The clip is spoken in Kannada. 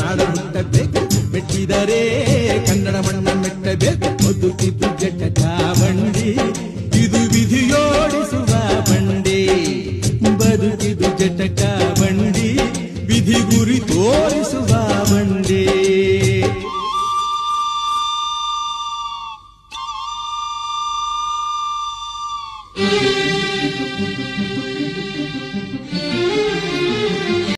ನಾಡು ಮುಟ್ಟಬೇಕು ಮೆಟ್ಟಿದರೆ ಕನ್ನಡ ಮಣ್ಣ ಮೆಟ್ಟಬೇಕು ಮುದುಕಿ ಪುಜಟ ಚಾವಂಡಿ ಇದು ವಿಧಿಯೋಡಿಸುವ ಬಂಡಿ ಬದುಕಿದು ಜಟಕ ಬಂಡಿ ವಿಧಿ ಗುರಿ ತೋರಿಸುವ ಬಂಡಿ